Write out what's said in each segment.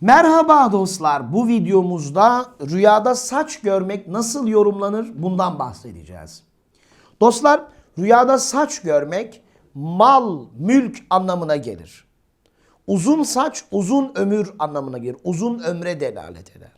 Merhaba dostlar. Bu videomuzda rüyada saç görmek nasıl yorumlanır bundan bahsedeceğiz. Dostlar rüyada saç görmek mal, mülk anlamına gelir. Uzun saç uzun ömür anlamına gelir. Uzun ömre delalet eder.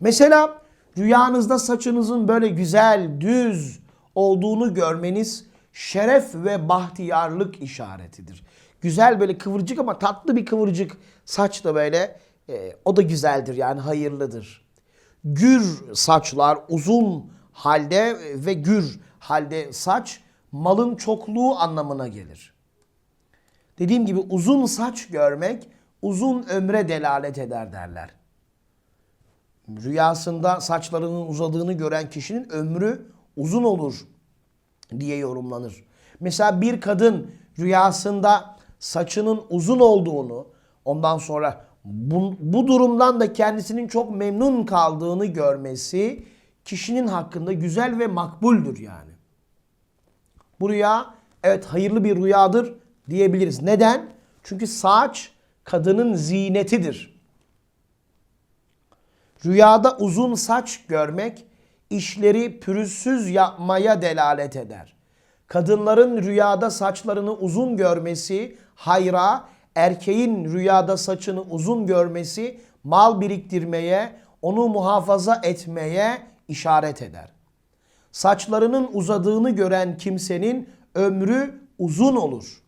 Mesela rüyanızda saçınızın böyle güzel, düz olduğunu görmeniz şeref ve bahtiyarlık işaretidir. Güzel böyle kıvırcık ama tatlı bir kıvırcık saç da böyle e, o da güzeldir yani hayırlıdır. Gür saçlar uzun halde ve gür halde saç malın çokluğu anlamına gelir. Dediğim gibi uzun saç görmek uzun ömre delalet eder derler rüyasında saçlarının uzadığını gören kişinin ömrü uzun olur diye yorumlanır. Mesela bir kadın rüyasında saçının uzun olduğunu, ondan sonra bu, bu durumdan da kendisinin çok memnun kaldığını görmesi kişinin hakkında güzel ve makbuldür yani. Bu rüya evet hayırlı bir rüyadır diyebiliriz. Neden? Çünkü saç kadının zinetidir. Rüyada uzun saç görmek işleri pürüzsüz yapmaya delalet eder. Kadınların rüyada saçlarını uzun görmesi hayra, erkeğin rüyada saçını uzun görmesi mal biriktirmeye, onu muhafaza etmeye işaret eder. Saçlarının uzadığını gören kimsenin ömrü uzun olur.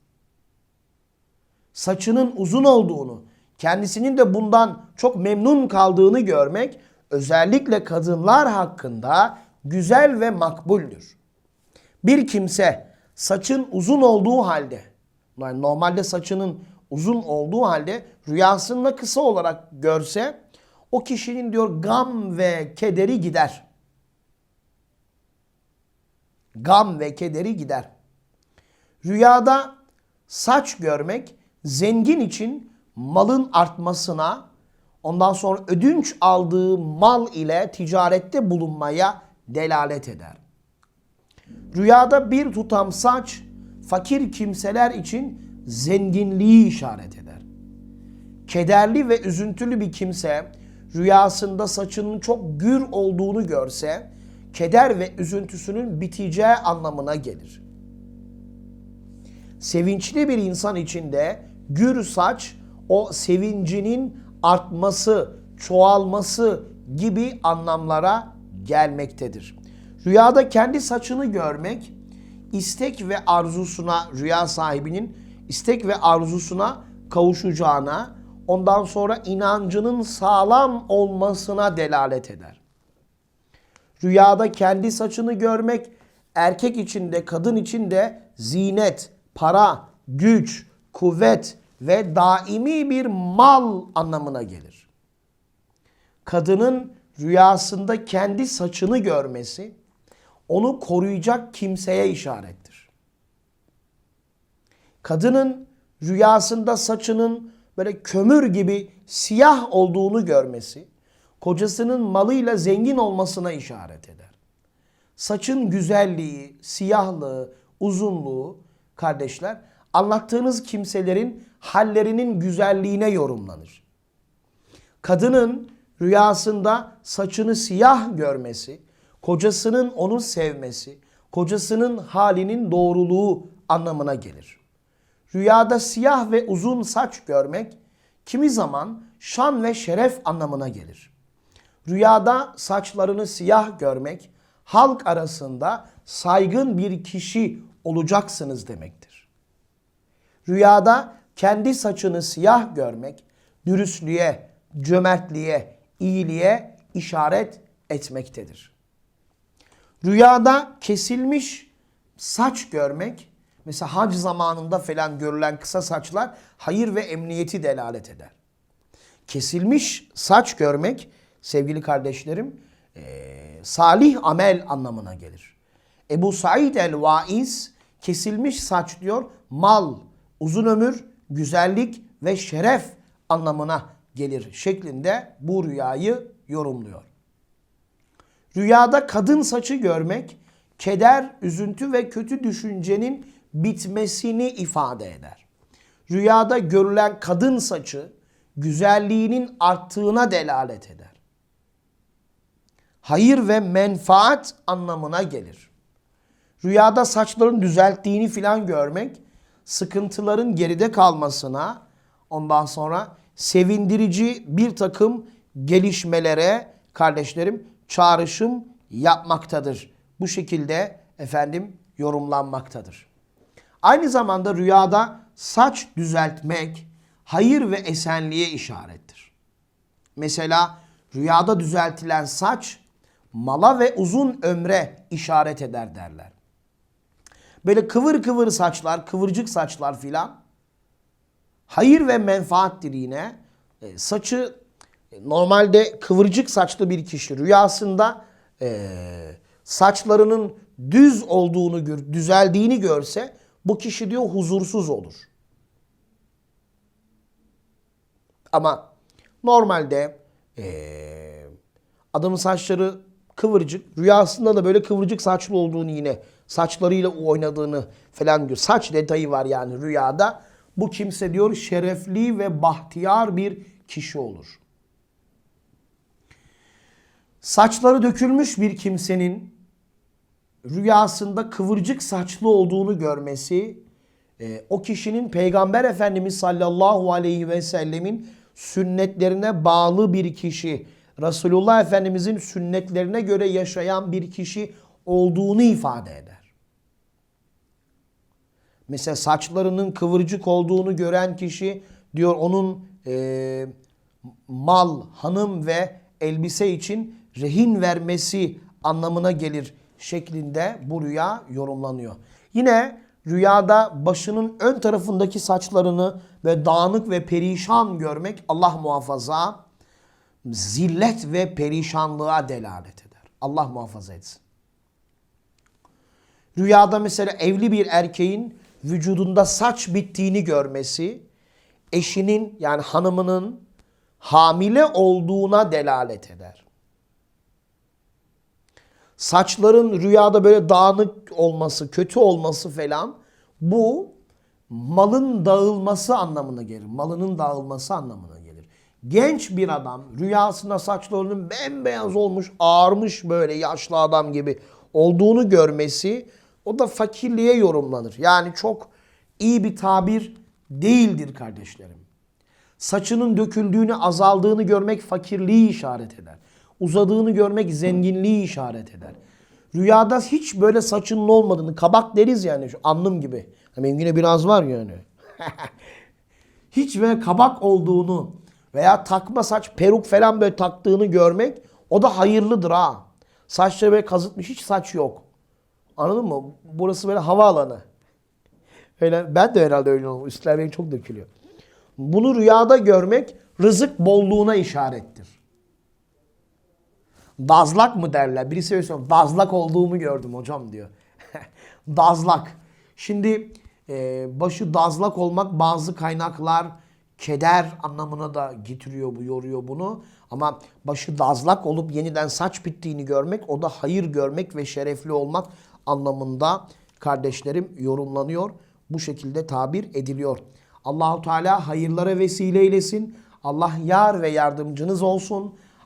Saçının uzun olduğunu, kendisinin de bundan çok memnun kaldığını görmek özellikle kadınlar hakkında güzel ve makbuldür. Bir kimse saçın uzun olduğu halde, yani normalde saçının uzun olduğu halde rüyasında kısa olarak görse o kişinin diyor gam ve kederi gider. Gam ve kederi gider. Rüyada saç görmek zengin için malın artmasına, ondan sonra ödünç aldığı mal ile ticarette bulunmaya delalet eder. Rüyada bir tutam saç fakir kimseler için zenginliği işaret eder. Kederli ve üzüntülü bir kimse rüyasında saçının çok gür olduğunu görse keder ve üzüntüsünün biteceği anlamına gelir. Sevinçli bir insan için de gür saç o sevincinin artması, çoğalması gibi anlamlara gelmektedir. Rüyada kendi saçını görmek istek ve arzusuna rüya sahibinin istek ve arzusuna kavuşacağına, ondan sonra inancının sağlam olmasına delalet eder. Rüyada kendi saçını görmek erkek için de kadın için de zinet, para, güç, kuvvet ve daimi bir mal anlamına gelir. Kadının rüyasında kendi saçını görmesi onu koruyacak kimseye işarettir. Kadının rüyasında saçının böyle kömür gibi siyah olduğunu görmesi kocasının malıyla zengin olmasına işaret eder. Saçın güzelliği, siyahlığı, uzunluğu kardeşler anlattığınız kimselerin hallerinin güzelliğine yorumlanır. Kadının rüyasında saçını siyah görmesi, kocasının onu sevmesi, kocasının halinin doğruluğu anlamına gelir. Rüyada siyah ve uzun saç görmek kimi zaman şan ve şeref anlamına gelir. Rüyada saçlarını siyah görmek halk arasında saygın bir kişi olacaksınız demektir. Rüyada kendi saçını siyah görmek dürüstlüğe, cömertliğe, iyiliğe işaret etmektedir. Rüyada kesilmiş saç görmek, mesela hac zamanında falan görülen kısa saçlar hayır ve emniyeti delalet eder. Kesilmiş saç görmek sevgili kardeşlerim eee, salih amel anlamına gelir. Ebu Said el-Vaiz kesilmiş saç diyor mal, uzun ömür, güzellik ve şeref anlamına gelir şeklinde bu rüyayı yorumluyor. Rüyada kadın saçı görmek keder, üzüntü ve kötü düşüncenin bitmesini ifade eder. Rüyada görülen kadın saçı güzelliğinin arttığına delalet eder. Hayır ve menfaat anlamına gelir. Rüyada saçların düzelttiğini filan görmek sıkıntıların geride kalmasına ondan sonra sevindirici bir takım gelişmelere kardeşlerim çağrışım yapmaktadır. Bu şekilde efendim yorumlanmaktadır. Aynı zamanda rüyada saç düzeltmek hayır ve esenliğe işarettir. Mesela rüyada düzeltilen saç mala ve uzun ömre işaret eder derler. Böyle kıvır kıvır saçlar, kıvırcık saçlar filan hayır ve menfaattir yine. E, saçı normalde kıvırcık saçlı bir kişi rüyasında e, saçlarının düz olduğunu gör, düzeldiğini görse bu kişi diyor huzursuz olur. Ama normalde eee, adamın saçları kıvırcık, rüyasında da böyle kıvırcık saçlı olduğunu yine saçlarıyla oynadığını falan diyor. Saç detayı var yani rüyada. Bu kimse diyor şerefli ve bahtiyar bir kişi olur. Saçları dökülmüş bir kimsenin rüyasında kıvırcık saçlı olduğunu görmesi e, o kişinin Peygamber Efendimiz sallallahu aleyhi ve sellemin sünnetlerine bağlı bir kişi, Resulullah Efendimizin sünnetlerine göre yaşayan bir kişi olduğunu ifade eder. Mesela saçlarının kıvırcık olduğunu gören kişi diyor onun e, mal, hanım ve elbise için rehin vermesi anlamına gelir şeklinde bu rüya yorumlanıyor. Yine rüyada başının ön tarafındaki saçlarını ve dağınık ve perişan görmek Allah muhafaza zillet ve perişanlığa delalet eder. Allah muhafaza etsin. Rüyada mesela evli bir erkeğin vücudunda saç bittiğini görmesi eşinin yani hanımının hamile olduğuna delalet eder. Saçların rüyada böyle dağınık olması, kötü olması falan bu malın dağılması anlamına gelir. Malının dağılması anlamına gelir. Genç bir adam rüyasında saçlarının bembeyaz olmuş, ağarmış böyle yaşlı adam gibi olduğunu görmesi o da fakirliğe yorumlanır. Yani çok iyi bir tabir değildir kardeşlerim. Saçının döküldüğünü, azaldığını görmek fakirliği işaret eder. Uzadığını görmek zenginliği işaret eder. Rüyada hiç böyle saçının olmadığını, kabak deriz yani şu alnım gibi. Benim yine biraz var yani. hiç böyle kabak olduğunu veya takma saç, peruk falan böyle taktığını görmek o da hayırlıdır ha. Saçları böyle kazıtmış hiç saç yok. Anladın mı? Burası böyle havaalanı. Öyle, ben de herhalde öyle olmam. Üstler benim çok dökülüyor. Bunu rüyada görmek rızık bolluğuna işarettir. Dazlak mı derler? Birisi söylüyor. Dazlak olduğumu gördüm hocam diyor. dazlak. Şimdi e, başı dazlak olmak bazı kaynaklar keder anlamına da getiriyor bu, yoruyor bunu. Ama başı dazlak olup yeniden saç bittiğini görmek o da hayır görmek ve şerefli olmak anlamında kardeşlerim yorumlanıyor. Bu şekilde tabir ediliyor. Allahu Teala hayırlara vesile eylesin. Allah yar ve yardımcınız olsun.